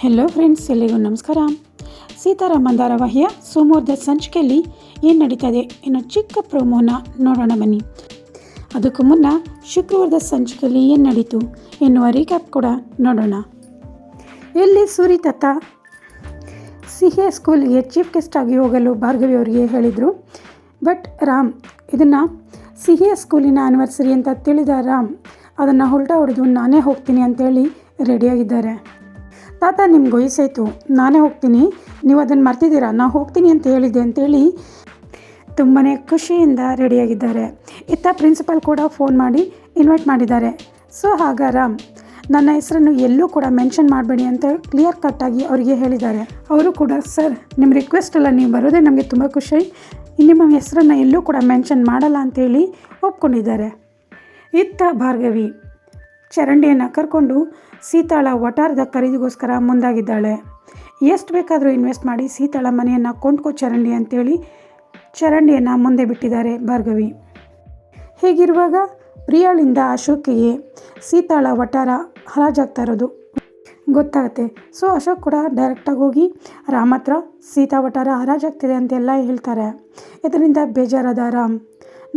Hello friends ಎಲ್ಲರಿಗೂ ನಮಸ್ಕಾರ. ಸೀತಾರಾಮ ಧಾರಾವಾಹಿಯ ಸೋಮವಾರದ ಸಂಚಿಕೆಯಲ್ಲಿ ಏನು ನಡೀತದೆ ಏನೋ ಚಿಕ್ಕ ಪ್ರೋಮೋನ ನೋಡೋಣ ಬನ್ನಿ. ಅದಕ್ಕೂ ಮುನ್ನ ಶುಕ್ರವಾರದ ಸಂಚಿಕೆಯಲ್ಲಿ ಏನು ನಡೀತು ಎನ್ನುವ ರೀಕ್ಯಾಪ್ ಕೂಡ ನೋಡೋಣ. ಎಲ್ಲಿ ಸೂರಿ ತತ್ತ ಸಿಹಿಯ ಸ್ಕೂಲ್ಗೆ ಚೀಫ್ ಗೆಸ್ಟ್ ಆಗಿ ಹೋಗಲು ಭಾರ್ಗವಿ ಅವರಿಗೆ ಹೇಳಿದರು. ಬಟ್ ರಾಮ್, ಇದನ್ನು ಸಿಹಿಯ ಸ್ಕೂಲಿನ ಆ್ಯನಿವರ್ಸರಿ ಅಂತ ತಿಳಿದ ರಾಮ್, ಅದನ್ನು ಹೊಲ್ಟ ಹೊಡೆದು ನಾನೇ ಹೋಗ್ತೀನಿ ಅಂತೇಳಿ ರೆಡಿಯಾಗಿದ್ದಾರೆ ತಾತ ನಿಮ್ಗೆ ವಯಸ್ಸಾಯಿತು, ನಾನೇ ಹೋಗ್ತೀನಿ. ನೀವು ಅದನ್ನು ಮರ್ತಿದ್ದೀರಾ? ನಾ ಹೋಗ್ತೀನಿ ಅಂತ ಹೇಳಿದ್ದೆ ಅಂತೇಳಿ ತುಂಬಾ ಖುಷಿಯಿಂದ ರೆಡಿಯಾಗಿದ್ದಾರೆ. ಇತ್ತ ಪ್ರಿನ್ಸಿಪಾಲ್ ಕೂಡ ಫೋನ್ ಮಾಡಿ ಇನ್ವೈಟ್ ಮಾಡಿದ್ದಾರೆ. ಸೊ ಹಾಗ ರಾಮ್, ನನ್ನ ಹೆಸರನ್ನು ಎಲ್ಲೂ ಕೂಡ ಮೆನ್ಷನ್ ಮಾಡಬೇಡಿ ಅಂತ ಕ್ಲಿಯರ್ ಕಟ್ಟಾಗಿ ಅವರಿಗೆ ಹೇಳಿದ್ದಾರೆ. ಅವರು ಕೂಡ, ಸರ್ ನಿಮ್ಮ ರಿಕ್ವೆಸ್ಟ್ ಎಲ್ಲ ನೀವು ಬರೋದೇ ನಮಗೆ ತುಂಬ ಖುಷಿ. ನಿಮ್ಮ ಹೆಸರನ್ನು ಎಲ್ಲೂ ಕೂಡ ಮೆನ್ಷನ್ ಮಾಡಲ್ಲ ಅಂತೇಳಿ ಒಪ್ಕೊಂಡಿದ್ದಾರೆ. ಇತ್ತ ಭಾರ್ಗವಿ ಚರಂಡಿಯನ್ನು ಕರ್ಕೊಂಡು ಸೀತಾಳ ವಟಾರದ ಖರೀದಿಗೋಸ್ಕರ ಮುಂದಾಗಿದ್ದಾಳೆ. ಎಷ್ಟು ಬೇಕಾದರೂ ಇನ್ವೆಸ್ಟ್ ಮಾಡಿ ಸೀತಾಳ ಮನೆಯನ್ನು ಕೊಂಡ್ಕೋ ಚರಂಡಿ ಅಂತೇಳಿ ಚರಂಡಿಯನ್ನು ಮುಂದೆ ಬಿಟ್ಟಿದ್ದಾರೆ ಭಾರ್ಗವಿ. ಹೀಗಿರುವಾಗ ಪ್ರಿಯಾಳಿಂದ ಅಶೋಕಿಗೆ ಸೀತಾಳ ವಟಾರ ಹರಾಜಾಗ್ತಾ ಇರೋದು ಗೊತ್ತಾಗುತ್ತೆ. ಸೊ ಅಶೋಕ್ ಕೂಡ ಡೈರೆಕ್ಟಾಗಿ ಹೋಗಿ, ರಾಮ್ ಹತ್ರ ಸೀತಾ ವಟಾರ ಹರಾಜಾಗ್ತಿದೆ ಅಂತೆಲ್ಲ ಹೇಳ್ತಾರೆ. ಇದರಿಂದ ಬೇಜಾರಾದ ರಾಮ್.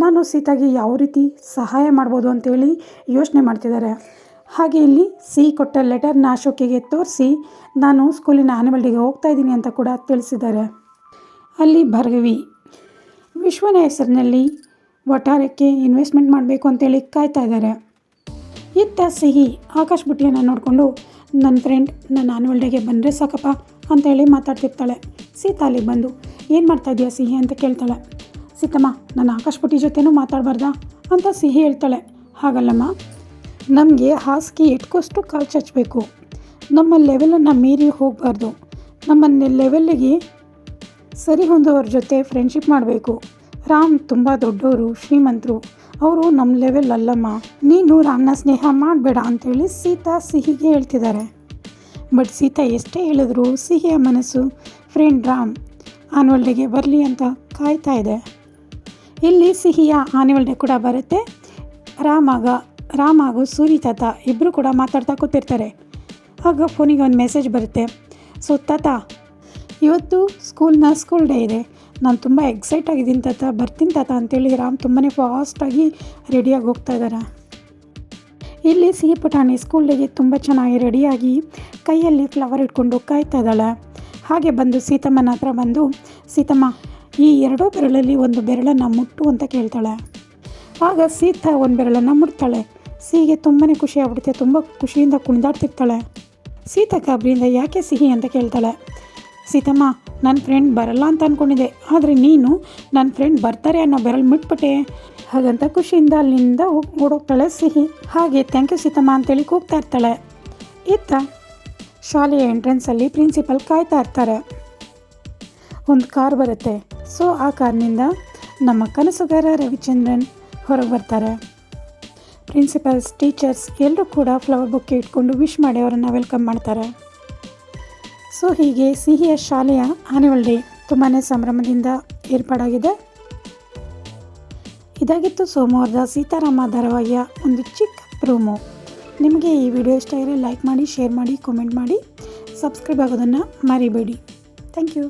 ನಾನು ಸೀತಾಗೆ ಯಾವ ರೀತಿ ಸಹಾಯ ಮಾಡ್ಬೋದು ಅಂತೇಳಿ ಯೋಚನೆ ಮಾಡ್ತಿದ್ದಾರೆ. ಹಾಗೆ ಇಲ್ಲಿ ಸಿ ಕೊಟ್ಟ ಲೆಟರ್ನ ಅಶೋಕಿಗೆ ತೋರಿಸಿ ನಾನು ಸ್ಕೂಲಿನ ಆ್ಯನಿವಲ್ ಡೇಗೆ ಹೋಗ್ತಾ ಇದ್ದೀನಿ ಅಂತ ಕೂಡ ತಿಳಿಸಿದ್ದಾರೆ. ಅಲ್ಲಿ ಭರ್ಗವಿ, ವಿಶ್ವನ ಹೆಸರಿನಲ್ಲಿ ವಟಾರಕ್ಕೆ ಇನ್ವೆಸ್ಟ್ಮೆಂಟ್ ಮಾಡಬೇಕು ಅಂತೇಳಿ ಕಾಯ್ತಾ ಇದ್ದಾರೆ. ಇತ್ತ ಸಿಹಿ ಆಕಾಶ್ ಬುಟ್ಟಿಯನ್ನು ನೋಡಿಕೊಂಡು, ನನ್ನ ಫ್ರೆಂಡ್ ನನ್ನ ಆನ್ಯುವಲ್ ಡೇಗೆ ಬಂದರೆ ಸಾಕಪ್ಪ ಅಂತೇಳಿ ಮಾತಾಡ್ತಿರ್ತಾಳೆ. ಸೀತಾ ಅಲ್ಲಿಗೆ ಬಂದು, ಏನು ಮಾಡ್ತಾ ಇದೆಯಾ ಸಿಹಿ? ಅಂತ ಕೇಳ್ತಾಳೆ. ಸೀತಮ್ಮ ನಾನು ಆಕಾಶ್ ಬುಟ್ಟಿ ಜೊತೆನೂ ಮಾತಾಡಬಾರ್ದಾ ಅಂತ ಸಿಹಿ ಹೇಳ್ತಾಳೆ. ಹಾಗಲ್ಲಮ್ಮ, ನಮಗೆ ಹಾಸಿಗೆ ಎಟ್ಕೋಷ್ಟು ಕಾಲು ಚಚ್ಚಬೇಕು ನಮ್ಮ ಲೆವೆಲನ್ನು ಮೀರಿ ಹೋಗಬಾರ್ದು. ನಮ್ಮನ್ನ ಲೆವೆಲ್ಲಿಗೆ ಸರಿ ಹೊಂದೋವ್ರ ಜೊತೆ ಫ್ರೆಂಡ್ಶಿಪ್ ಮಾಡಬೇಕು. ರಾಮ್ ತುಂಬ ದೊಡ್ಡವರು ಶ್ರೀಮಂತರು. ಅವರು ನಮ್ಮ ಲೆವೆಲ್ ಅಲ್ಲಮ್ಮ. ನೀನು ರಾಮ್ನ ಸ್ನೇಹ ಮಾಡಬೇಡ ಅಂತೇಳಿ ಸೀತಾ ಸಿಹಿಗೆ ಹೇಳ್ತಿದ್ದಾರೆ ಬಟ್ ಸೀತಾ ಎಷ್ಟೇ ಹೇಳಿದ್ರು ಸಿಹಿಯ ಮನಸ್ಸು ಫ್ರೆಂಡ್ ರಾಮ್ ಆನ್ವಲ್ ಬರಲಿ ಅಂತ ಕಾಯ್ತಾ ಇದೆ. ಇಲ್ಲಿ ಸಿಹಿಯ ಆನಿವಲ್ ಡೇ ಕೂಡ ಬರುತ್ತೆ. ರಾಮಾಗ, ರಾಮ ಹಾಗೂ ಸೂರಿ ತಾತ ಇಬ್ಬರು ಕೂಡ ಮಾತಾಡ್ತಾ ಕೂತಿರ್ತಾರೆ. ಆಗ ಫೋನಿಗೆ ಒಂದು ಮೆಸೇಜ್ ಬರುತ್ತೆ. ಸೊ, ತಾತ, ಇವತ್ತು ಸ್ಕೂಲ್ನ ಸ್ಕೂಲ್ ಡೇ ಇದೆ. ನಾನು ತುಂಬ ಎಕ್ಸೈಟ್ ಆಗಿದ್ದೀನಿ ತಾತ. ಬರ್ತೀನಿ ತಾತ ಅಂತೇಳಿ ರಾಮ್ ತುಂಬಾ ಫಾಸ್ಟಾಗಿ ರೆಡಿಯಾಗಿ ಹೋಗ್ತಾ ಇದ್ದಾರೆ ಇಲ್ಲಿ ಸಿಹಿ ಪುಟಾಣಿ ಸ್ಕೂಲ್ ಡೇಗೆ ತುಂಬ ಚೆನ್ನಾಗಿ ರೆಡಿಯಾಗಿ ಕೈಯಲ್ಲಿ ಫ್ಲವರ್ ಇಟ್ಕೊಂಡು ಕಾಯ್ತಾ ಇದ್ದಾಳೆ. ಹಾಗೆ ಬಂದು ಸೀತಮ್ಮನ ಹತ್ರ ಬಂದು, ಸೀತಮ್ಮ ಈ ಎರಡೂ ಬೆರಳಲ್ಲಿ ಒಂದು ಬೆರಳನ್ನು ಮುಟ್ಟು ಅಂತ ಕೇಳ್ತಾಳೆ. ಆಗ ಸೀತಾ ಒಂದು ಬೆರಳನ್ನು ಮುಟ್ತಾಳೆ. ಸಿಹಿಗೆ ತುಂಬಾ ಖುಷಿ ಆಗ್ಬಿಡುತ್ತೆ, ತುಂಬ ಖುಷಿಯಿಂದ ಕುಣಿದಾಡ್ತಿರ್ತಾಳೆ. ಸೀತಾ ಕಾಬ್ರಿಯಿಂದ ಯಾಕೆ ಸಿಹಿ ಅಂತ ಕೇಳ್ತಾಳೆ. ಸೀತಮ್ಮ ನನ್ನ ಫ್ರೆಂಡ್ ಬರಲ್ಲ ಅಂತ ಅಂದ್ಕೊಂಡಿದ್ದೆ ಆದರೆ ನೀನು ನನ್ನ ಫ್ರೆಂಡ್ ಬರ್ತಾರೆ ಅನ್ನೋ ಬೆರಳು ಮುಟ್ಬಿಟ್ಟೆ. ಹಾಗಂತ ಖುಷಿಯಿಂದ ಅಲ್ಲಿಂದ ಓಡೋಗ್ತಾಳೆ ಸಿಹಿ. ಹಾಗೆ ಥ್ಯಾಂಕ್ ಯು ಸೀತಮ್ಮ ಅಂತೇಳಿ ಕೂಗ್ತಾ ಇರ್ತಾಳೆ. ಇತ್ತ ಶಾಲೆಯ ಎಂಟ್ರೆನ್ಸಲ್ಲಿ ಪ್ರಿನ್ಸಿಪಲ್ ಕಾಯ್ತಾ ಇರ್ತಾರೆ. ಒಂದು ಕಾರ್ ಬರುತ್ತೆ. ಸೊ ಆ ಕಾರ್ನಿಂದ ನಮ್ಮ ಕನಸುಗಾರ ರವಿಚಂದ್ರನ್ ಹೊರಗೆ ಬರ್ತಾರೆ. ಪ್ರಿನ್ಸಿಪಲ್ಸ್ ಟೀಚರ್ಸ್ ಎಲ್ಲರೂ ಕೂಡ ಫ್ಲವರ್ ಬುಕ್ ಇಟ್ಕೊಂಡು ವಿಶ್ ಮಾಡಿ ಅವರನ್ನು ವೆಲ್ಕಮ್ ಮಾಡ್ತಾರೆ. ಸೊ ಹೀಗೆ ಸಿಹಿಯ ಶಾಲೆಯ ಆನ್ಯುವಲ್ ಡೇ ತುಂಬಾ ಸಂಭ್ರಮದಿಂದ ಏರ್ಪಾಡಾಗಿದೆ. ಇದಾಗಿತ್ತು ಸೋಮವಾರದ ಸೀತಾರಾಮ ಧಾರಾವಾಹಿಯ ಒಂದು ಚಿಕ್ಕ ಪ್ರೋಮೋ. ನಿಮಗೆ ಈ ವಿಡಿಯೋ ಇಷ್ಟ ಇದ್ದರೆ ಲೈಕ್ ಮಾಡಿ ಶೇರ್ ಮಾಡಿ ಕಾಮೆಂಟ್ ಮಾಡಿ ಸಬ್ಸ್ಕ್ರೈಬ್ ಆಗೋದನ್ನು ಮರಿಬೇಡಿ. Thank you